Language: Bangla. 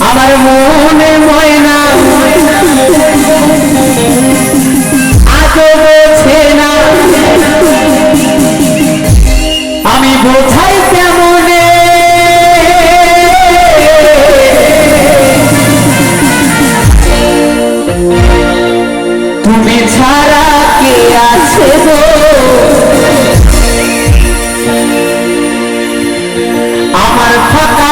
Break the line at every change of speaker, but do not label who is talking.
আমার মনে ময়না। আজও বোঝে না। আমি বোঝাই কেমনে? তুমি ছাড়া কে আছে গো? আমার ফাঁকা